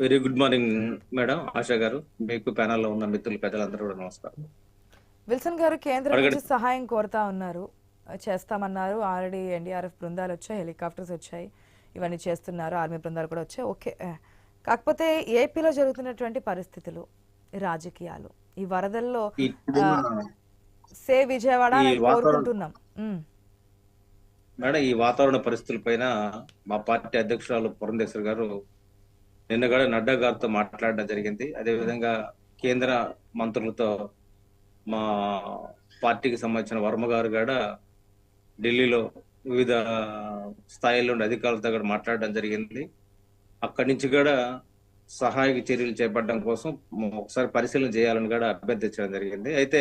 Very good morning madam Asha గారు మీకు ప్యానల్లో ఉన్న మిత్రులు పెద్దలందరూ కూడా నమస్కారం. విల్సన్ గారు కేంద్రం. నుంచి సహాయం కోరుతా ఉన్నారు. చేస్తామన్నారు. ఆల్రెడీ ఎన్డీఆర్ఎఫ్ బృందాలు వచ్చాయి హెలికాప్టర్స్ వచ్చాయి. ఇవన్నీ చేస్తున్నారు. ఆర్మీ బృందాలు కూడా వచ్చాయి. ఓకే. కాకపోతే ఏపీలో జరుగుతున్నటువంటి పరిస్థితులు రాజకీయాలు ఈ వరదల్లో సే విజయవాడ కోరుకుంటున్నాం. మేడం ఈ వాతావరణ పరిస్థితుల పైన మా పార్టీ అధ్యక్షురాలు పురంధేశ్వర్ గారు నిన్న కూడా నడ్డా గారితో మాట్లాడడం జరిగింది. అదేవిధంగా కేంద్ర మంత్రులతో మా పార్టీకి సంబంధించిన వర్మ గారు కూడా ఢిల్లీలో వివిధ స్థాయిల్లో ఉండే అధికారులతో కూడా మాట్లాడడం జరిగింది. అక్కడి నుంచి కూడా సహాయక చర్యలు చేపట్టడం కోసం ఒకసారి పరిశీలన చేయాలని కూడా అభ్యర్థించడం జరిగింది. అయితే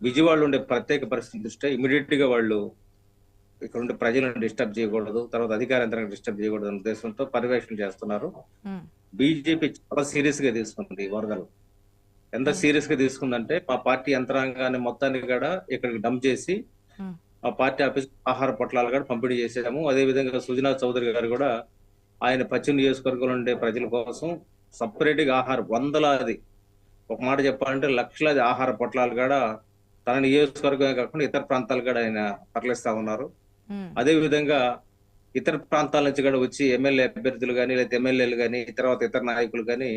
విజయవాడలో ఉండే ప్రత్యేక పరిస్థితి దృష్ట్యా ఇమీడియట్గా వాళ్ళు ఇక్కడ ఉండే ప్రజలను డిస్టర్బ్ చేయకూడదు తర్వాత అధికార యంత్రాన్ని డిస్టర్బ్ చేయకూడదు అనే ఉద్దేశంతో పర్యవేక్షణ చేస్తున్నారు. ఉమ్, బీజేపీ చాలా సీరియస్గా తీసుకుంది ఈ వరదలు. ఎంత సీరియస్గా తీసుకుందంటే మా పార్టీ యంత్రాంగాన్ని మొత్తాన్ని కూడా ఇక్కడికి డంప్ చేసి ఉమ్, మా పార్టీ ఆఫీస్ ఆహార పొట్లాలు కూడా పంపిణీ చేసాము అదే విధంగా సుజనా చౌదరి గారు కూడా ఆయన పశ్చిమ నియోజకవర్గంలో ఉండే ప్రజల కోసం సపరేట్గా ఆహార వందలాది ఒక మాట చెప్పాలంటే లక్షలాది ఆహార పొట్లాలు కూడా తన నియోజకవర్గమే కాకుండా ఇతర ప్రాంతాలు కూడా ఆయన తరలిస్తా ఉన్నారు. అదే విధంగా ఇతర ప్రాంతాల నుంచి కూడా వచ్చి ఎమ్మెల్యే అభ్యర్థులు కానీ లేదా ఎమ్మెల్యేలు కానీ తర్వాత ఇతర నాయకులు కానీ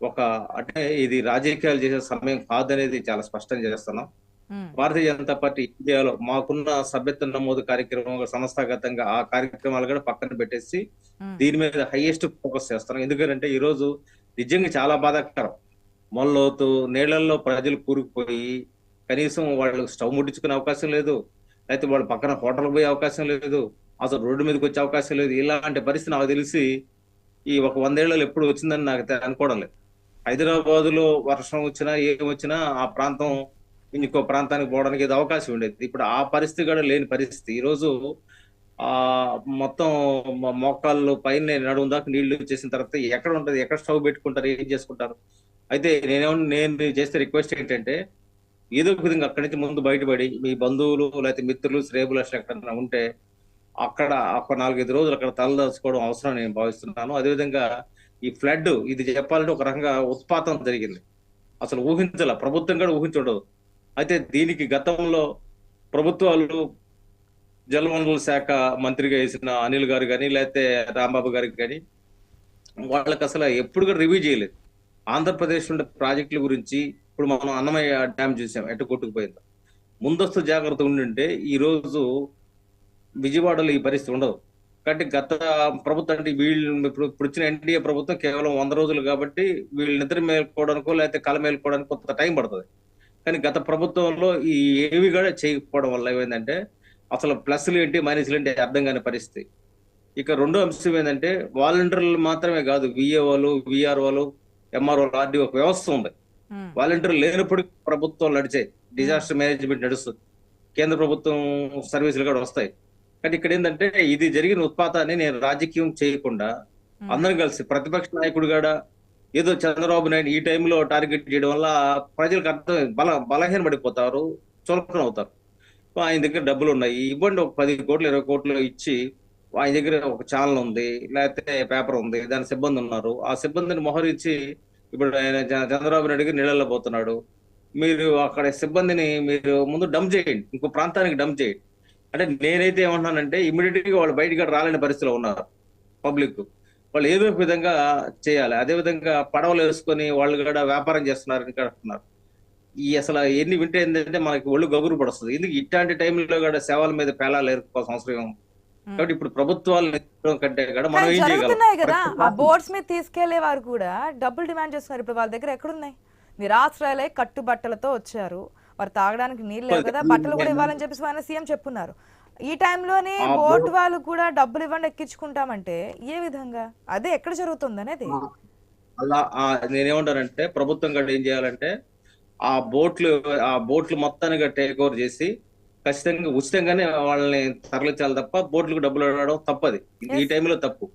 ఒక అంటే ఇది రాజకీయాలు చేసే సమయం కాదనేది చాలా స్పష్టం చేస్తున్నాం. ఉమ్, భారతీయ జనతా పార్టీ ఇండియాలో మాకున్న సభ్యత్వ నమోదు కార్యక్రమం సంస్థాగతంగా ఆ కార్యక్రమాలు కూడా పక్కన పెట్టేసి ఉమ్, దీని మీద హైయెస్ట్ ఫోకస్ చేస్తున్నాం. ఎందుకంటే ఈ రోజు నిజంగా చాలా బాధాకరం. మొల్లవుతూ నీళ్ళలో ప్రజలు కూరుకుపోయి కనీసం వాళ్ళు స్టవ్ ముట్టించుకునే అవకాశం లేదు. లేకపోతే వాళ్ళు పక్కన హోటల్ పోయే అవకాశం లేదు. అసలు రోడ్డు మీదకి వచ్చే అవకాశం లేదు. ఇలాంటి పరిస్థితి నాకు తెలిసి ఈ ఒక వందేళ్ళలో ఎప్పుడు వచ్చిందని నాకు అనుకోవడం లేదు. హైదరాబాద్లో వర్షం వచ్చినా ఏం వచ్చినా ఆ ప్రాంతం ఇంకో ప్రాంతానికి పోవడానికి ఏదో అవకాశం ఉండేది. ఇప్పుడు ఆ పరిస్థితి కూడా లేని పరిస్థితి. ఈరోజు ఆ మొత్తం మోకాళ్ళు పైన నడుము దాకా నీళ్ళు వచ్చేసిన తర్వాత ఎక్కడ ఉంటది? ఎక్కడ స్టవ్ పెట్టుకుంటారు? ఏం చేసుకుంటారు? అయితే నేనేమన్నా నేను చేస్తే రిక్వెస్ట్ ఏంటంటే ఏదో ఒక విధంగా అక్కడి నుంచి ముందు బయటపడి మీ బంధువులు లేకపోతే మిత్రులు శ్రేబులు ఎక్కడైనా ఉంటే అక్కడ ఒక నాలుగైదు రోజులు అక్కడ తలదాచుకోవడం అవసరం నేను భావిస్తున్నాను. అదేవిధంగా ఈ ఫ్లడ్ ఇది చెప్పాలంటే ఒక రకంగా ఉత్పాతం జరిగింది. అసలు ఊహించాల ప్రభుత్వం కూడా ఊహించడదు. అయితే దీనికి గతంలో ప్రభుత్వాలు జలవనరుల శాఖ మంత్రిగా వేసిన అనిల్ గారు కానీ లేకపోతే రాంబాబు గారికి కానీ వాళ్ళకి అసలు ఎప్పుడు కూడా రివ్యూ చేయలేదు. ఆంధ్రప్రదేశ్ ఉండే ప్రాజెక్టుల గురించి ఇప్పుడు మనం అన్నమయ్య డ్యామ్ చూసాం ఎటు కొట్టుకుపోయిందో. ముందస్తు జాగ్రత్త ఉండింటే ఈ రోజు విజయవాడలో ఈ పరిస్థితి ఉండదు. కాబట్టి గత ప్రభుత్వం అంటే వీళ్ళు ఇప్పుడు ఇప్పుడు వచ్చిన ఎన్డీఏ ప్రభుత్వం కేవలం వంద రోజులు కాబట్టి వీళ్ళు నిద్ర మేలుకోవడానికో లేకపోతే కళ మేలుకోవడానికి కొంత టైం పడుతుంది. కానీ గత ప్రభుత్వంలో ఈ ఏవి కూడా చేయకపోవడం వల్ల ఏమైందంటే అసలు ప్లస్లు ఏంటి మైనస్లు ఏంటి అర్థం కాని పరిస్థితి. ఇక రెండో అంశం ఏంటంటే వాలంటీర్లు మాత్రమే కాదు విఏఓలు విఆర్ఓలు ఎంఆర్ఓలు ఆర్డీ ఒక వ్యవస్థ ఉంది. వాలంటీర్లు లేనప్పుడు ప్రభుత్వం నడిచాయి డిజాస్టర్ మేనేజ్మెంట్ నడుస్తుంది. కేంద్ర ప్రభుత్వం సర్వీసులు కూడా వస్తాయి. కానీ ఇక్కడ ఏంటంటే ఇది జరిగిన ఉత్పాతాన్ని నేను రాజకీయం చేయకుండా ఉమ్, అందరం కలిసి ప్రతిపక్ష నాయకుడు కూడా ఏదో చంద్రబాబు నాయుడు ఈ టైంలో టార్గెట్ చేయడం వల్ల ప్రజలకు అర్థం బల బలహీన పడిపోతారు చులకన అవుతారు. ఆయన దగ్గర డబ్బులు ఉన్నాయి ఇవ్వండి ఒక పది కోట్లు ఇరవై కోట్లు ఇచ్చి ఆయన దగ్గర ఒక ఛానల్ ఉంది లేకపోతే పేపర్ ఉంది దాని సిబ్బంది ఉన్నారు. ఆ సిబ్బందిని మొహరించి ఇప్పుడు ఆయన చంద్రబాబు నాయుడు గారు నీళ్ళల్లో పోతున్నాడు. మీరు అక్కడ సిబ్బందిని మీరు ముందు డంప్ చేయండి. ఇంకో ప్రాంతానికి డంప్ చేయండి. అంటే నేనైతే ఏమంటున్నానంటే ఇమీడియట్గా వాళ్ళు బయటికి రాలేని పరిస్థితిలో ఉన్నారు పబ్లిక్. వాళ్ళు ఏదో ఒక విధంగా చేయాలి. అదే విధంగా పడవలు వేసుకొని వాళ్ళు కూడా వ్యాపారం చేస్తున్నారని అంటున్నారు. ఈ అసలు ఎన్ని వింటే ఏంటంటే మనకి ఒళ్ళు గగురు పడుస్తుంది. ఎందుకు ఇట్లాంటి టైంలో కూడా సేవల మీద పేలాలు ఏర్కోవాల్సిన అవసరం కాబట్టి ఇప్పుడు ప్రభుత్వాలు కంటే కూడా మనం ఏం జరుగుతున్నాయి కదా. చేయగలం ఆ బోర్డ్స్ మీద తీసుకెళ్ళే వారు కూడా డబ్బులు డిమాండ్ చేస్తున్నారు. ఇప్పుడు వాళ్ళ దగ్గర ఎక్కడున్నాయి? నిరాశ్రయాలే కట్టుబట్టలతో వచ్చారు. వారు తాగడానికి నీళ్ళు లేవు కదా బట్టలు కూడా ఇవ్వాలని చెప్పేసి ఆయన సీఎం చెప్పున్నారు. ఈ టైంలోనే బోట్- వాళ్ళు కూడా డబ్బులు ఇవ్వండి ఎక్కించుకుంటామంటే ఏ విధంగా? అదే ఎక్కడ జరుగుతుంది అనేది? అలా ఆ నేనేమంటానంటే ప్రభుత్వం కూడా ఏం చేయాలంటే ఆ బోట్లు ఆ బోట్లు మొత్తాన్ని టేక్ ఓవర్ చేసి ఖచ్చితంగా ఉచితంగానే వాళ్ళని తరలించాలి తప్ప బోట్లకు డబ్బులు అడగడం తప్పది. ఈ. టైంలో తప్పు.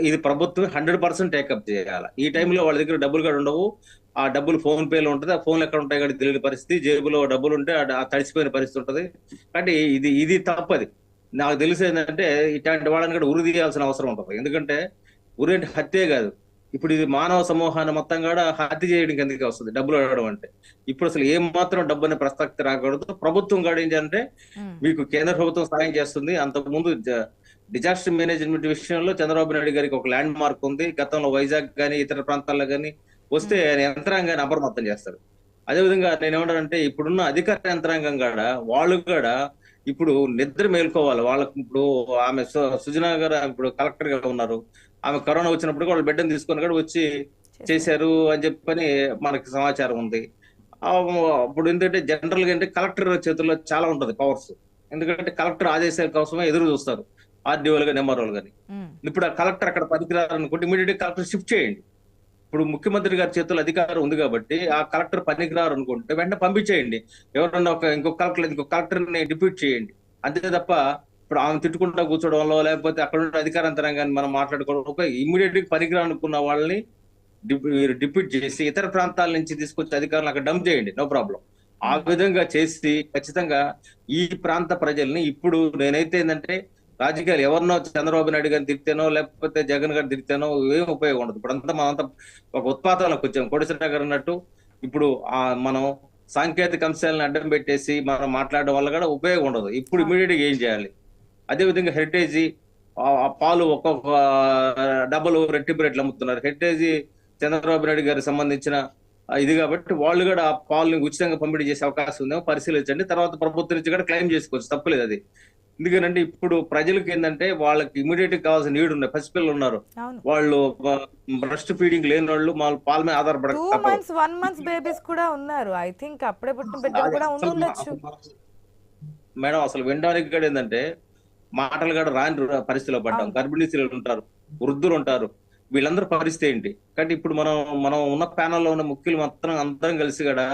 ఇది ప్రభుత్వం హండ్రెడ్ పర్సెంట్ టేకప్ చేయాలి. ఈ టైంలో వాళ్ళ దగ్గర డబ్బులు కూడా ఉండవు. ఆ డబ్బులు ఫోన్ పేలో ఉంటుంది. ఆ ఫోన్లు ఎక్కడ ఉంటాయి కూడా తెలియని పరిస్థితి. జేబులో డబ్బులు ఉంటే తడిసిపోయిన పరిస్థితి ఉంటది. కాబట్టి ఇది ఇది తప్పది. నాకు తెలిసి ఏంటంటే ఇట్లాంటి వాళ్ళని కూడా ఉరి తీయాల్సిన అవసరం ఉంటుంది. ఎందుకంటే ఉరి అంటే హత్యే కాదు. ఇప్పుడు ఇది మానవ సమూహాన్ని మొత్తం కూడా హత్య చేయడం కిందకి వస్తుంది? డబ్బులు అడగడం అంటే. ఇప్పుడు అసలు ఏం మాత్రం డబ్బు అనే ప్రసక్తి రాకూడదు. ప్రభుత్వం కూడా ఏంటంటే మీకు కేంద్ర ప్రభుత్వం సాయం చేస్తుంది. అంతకుముందు డిజాస్టర్ మేనేజ్మెంట్ విషయంలో చంద్రబాబు నాయుడు గారికి ఒక ల్యాండ్ మార్క్ ఉంది. గతంలో వైజాగ్ కానీ ఇతర ప్రాంతాల్లో కానీ వస్తే ఆయన యంత్రాంగాన్ని అప్రమత్తం చేస్తారు. అదేవిధంగా నేను ఏమంటానంటే ఇప్పుడున్న అధికార యంత్రాంగం కూడా వాళ్ళు కూడా ఇప్పుడు నిద్ర మేల్కోవాలి. వాళ్ళకు ఇప్పుడు ఆమె సుజనా గారు ఇప్పుడు కలెక్టర్గా ఉన్నారు. ఆమె కరోనా వచ్చినప్పుడు వాళ్ళ బిడ్డను తీసుకొని కూడా వచ్చి చేశారు. అని చెప్పని మనకి సమాచారం ఉంది. ఇప్పుడు ఏంటంటే జనరల్గా అంటే కలెక్టర్ చేతుల్లో చాలా ఉంటది పవర్స్. ఎందుకంటే కలెక్టర్ ఆదేశాల కోసమే ఎదురు చూస్తారు ఆర్డీఓలు కానీ ఎంఆర్ఓలు కానీ ఇప్పుడు ఆ కలెక్టర్ అక్కడ పనికిరారు అనుకుంటే ఇమీడియట్ కలెక్టర్ షిఫ్ట్ చేయండి. ఇప్పుడు ముఖ్యమంత్రి గారి చేతుల్లో అధికారం ఉంది కాబట్టి ఆ కలెక్టర్ పనికిరారు అనుకుంటే వెంటనే పంపించేయండి. ఎవరన్నా ఒక ఇంకొక కలెక్టర్ ఇంకొక కలెక్టర్ని డిప్యూట్ చేయండి. అంతే తప్ప ఇప్పుడు ఆమె తిట్టుకుంటా కూర్చోవడం వల్ల లేకపోతే అక్కడ ఉన్న అధికార యంత్రాంగాన్ని మనం మాట్లాడుకోవడం ఒక ఇమీడియట్గా పనికిరా అనుకున్న వాళ్ళని మీరు డిప్యూట్ చేసి ఇతర ప్రాంతాల నుంచి తీసుకొచ్చి అధికారులు అక్కడ డంప్ చేయండి నో ప్రాబ్లం. ఆ విధంగా చేసి ఖచ్చితంగా ఈ ప్రాంత ప్రజల్ని ఇప్పుడు నేనైతే ఏంటంటే రాజకీయాలు ఎవరినో చంద్రబాబు నాయుడు గారిని తిరిగితేనో లేకపోతే జగన్ గారిని తిరిగితేనో ఏం ఉపయోగం ఉండదు. ఇప్పుడు అంతా మనంతా ఒక ఉత్పాతాలకు వచ్చాం. కోడిశ్వర గారు అన్నట్టు ఇప్పుడు ఆ మనం సాంకేతిక అంశాలను అడ్డం పెట్టేసి మనం మాట్లాడడం వల్ల కూడా ఉపయోగం ఉండదు. ఇప్పుడు ఇమీడియట్గా ఏం చేయాలి? అదే విధంగా హెరిటేజ్ పాలు ఒక్కొక్క డబ్బులు రెట్టింపు రేట్లు అమ్ముతున్నారు. హెరిటేజ్ చంద్రబాబు నాయుడు గారికి సంబంధించిన ఇది కాబట్టి వాళ్ళు కూడా ఆ పాలని ఉచితంగా పంపిణీ చేసే అవకాశం ఉందేమో పరిశీలించండి. తర్వాత ప్రభుత్వం నుంచి కూడా క్లెయిమ్ చేసుకోవచ్చు. తప్పలేదు అది. ఎందుకంటే ఇప్పుడు ప్రజలకు ఏంటంటే వాళ్ళకి ఇమీడియట్ కావాల్సిన నీడు ఉన్నాయి. పసిపిల్లలు ఉన్నారు. వాళ్ళు బ్రెస్ట్ ఫీడింగ్ లేని వాళ్ళు వాళ్ళ పాల మీద టూ తప్పదు. మంత్స్ వన్ మంత్స్ బేబీస్ కూడా ఉన్నారు. ఐ థింక్ అప్పుడే పుట్టిన బిడ్డలు కూడా ఉండి అసలు ఉండొచ్చు. అసలు మేడం అసలు వినడానికి కూడా ఏంటంటే మాటలు కూడా రాని పరిస్థితిలో పడ్డాం. గర్భిణీ స్త్రీలు ఉంటారు వృద్ధులు ఉంటారు వీళ్ళందరూ పరిస్థితి ఏంటి? కాబట్టి ఇప్పుడు మనం మనం ఉన్న ప్యానల్లో ఉన్న ముఖ్యులు మొత్తం అందరం కలిసి కూడా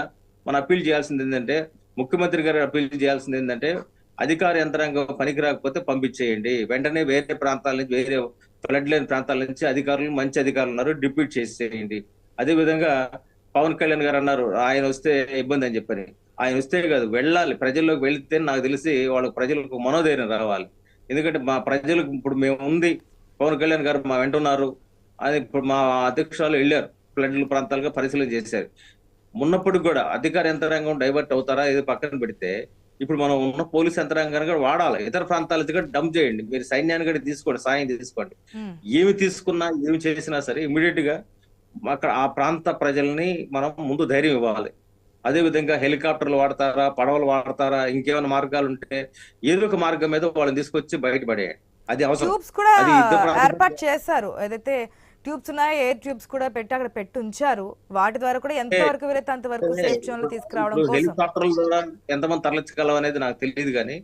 మనం అప్పీల్ చేయాల్సింది ఏంటంటే ముఖ్యమంత్రి గారు అప్పీల్ చేయాల్సింది ఏంటంటే అధికార యంత్రాంగం పనికి రాకపోతే పంపించేయండి. వెంటనే వేరే ప్రాంతాల నుంచి వేరే ఫ్లడ్ లేని ప్రాంతాల నుంచి అధికారులు మంచి అధికారులు ఉన్నారు డిప్యూట్ చేసేయండి. అదే విధంగా పవన్ కళ్యాణ్ గారు అన్నారు ఆయన వస్తే ఇబ్బంది అని చెప్పని. ఆయన వస్తే కాదు వెళ్ళాలి. ప్రజల్లోకి వెళితే నాకు తెలిసి వాళ్ళకి ప్రజలకు మనోధైర్యం రావాలి. ఎందుకంటే మా ప్రజలకు ఇప్పుడు మేము ఉంది. పవన్ కళ్యాణ్ గారు మా వెంటున్నారు అది ఇప్పుడు మా అధ్యక్షురాలు వెళ్ళారు. ఫ్లడ్ ప్రాంతాలుగా పరిశీలన చేశారు. ఉన్నప్పుడు కూడా అధికార యంత్రాంగం డైవర్ట్ అవుతారా? ఇది పక్కన పెడితే ఇప్పుడు మనం ఉన్న పోలీస్ యంత్రాంగాన్ని కూడా వాడాలి. ఇతర ప్రాంతాల కూడా డంప్ చేయండి. మీరు సైన్యాన్ని కూడా తీసుకోండి. సాయం తీసుకోండి. ఏమి తీసుకున్నా ఏమి చేసినా సరే ఇమీడియట్గా అక్కడ ఆ ప్రాంత ప్రజల్ని మనం ముందు ధైర్యం ఇవ్వాలి. అదే విధంగా హెలికాప్టర్లు వాడతారా పడవలు వాడతారా ఇంకేమైనా మార్గాలు ఉంటే ఏదో ఒక మార్గం మీద వాళ్ళని తీసుకొచ్చి బయటపడేయండి. అది అవసరం. కూడా ఏర్పాటు చేశారు. ఏదైతే ట్యూబ్స్ ఉన్నాయో ఎయిర్ ట్యూబ్స్ కూడా పెట్టి అక్కడ పెట్టి ఉంచారు వాటి ద్వారా కూడా ఎంత వరకు వీలైతే అంత వరకు సేఫ్ జోన్లో తీసుకురావడం హెలికాప్టర్ల ద్వారా ఎంతమంది తరలించగలం అనేది నాకు తెలియదు కానీ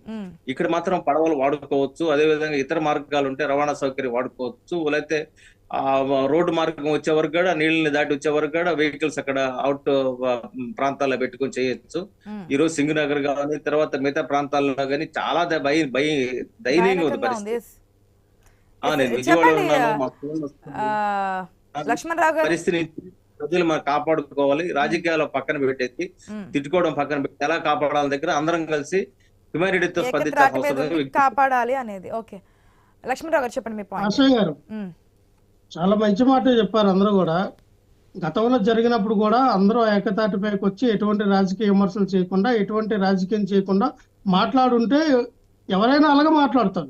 ఇక్కడ మాత్రం పడవలు వాడుకోవచ్చు. అదే విధంగా ఇతర మార్గాలు ఉంటే రవాణా సౌకర్యం వాడుకోవచ్చు. లేకపోతే ఆ రోడ్డు మార్గం వచ్చే వరకు కూడా నీళ్ళని దాటి వచ్చే వరకు కూడా వెహికల్స్ అక్కడ అవుట్ ప్రాంతాల్లో పెట్టుకొని చేయొచ్చు. ఈ రోజు సింగనగర్ కానీ తర్వాత మిగతా ప్రాంతాల్లో కానీ చాలా భయ భయ పరిస్థితి. నేను విజయవాడలో ఉన్నాను మా ఫోన్ పరిస్థితిని ప్రజలు మనం కాపాడుకోవాలి రాజకీయాలు పక్కన పెట్టేసి. తిట్టుకోవడం పక్కన పెట్టి ఎలా కాపాడాలి దగ్గర అందరం కలిసి హ్యుమానిటీతో స్పందించాల్సిన. కాపాడాలి అనేది. ఓకే. లక్ష్మణరావు గారు చెప్పండి మీ పాయింట్ చాలా మంచి మాట చెప్పారు అందరూ కూడా. గతంలో జరిగినప్పుడు కూడా అందరూ ఏకతాటిపైకి వచ్చి ఎటువంటి రాజకీయ విమర్శలు చేయకుండా ఎటువంటి రాజకీయం చేయకుండా మాట్లాడుంటే ఎవరైనా అలాగే మాట్లాడతారు.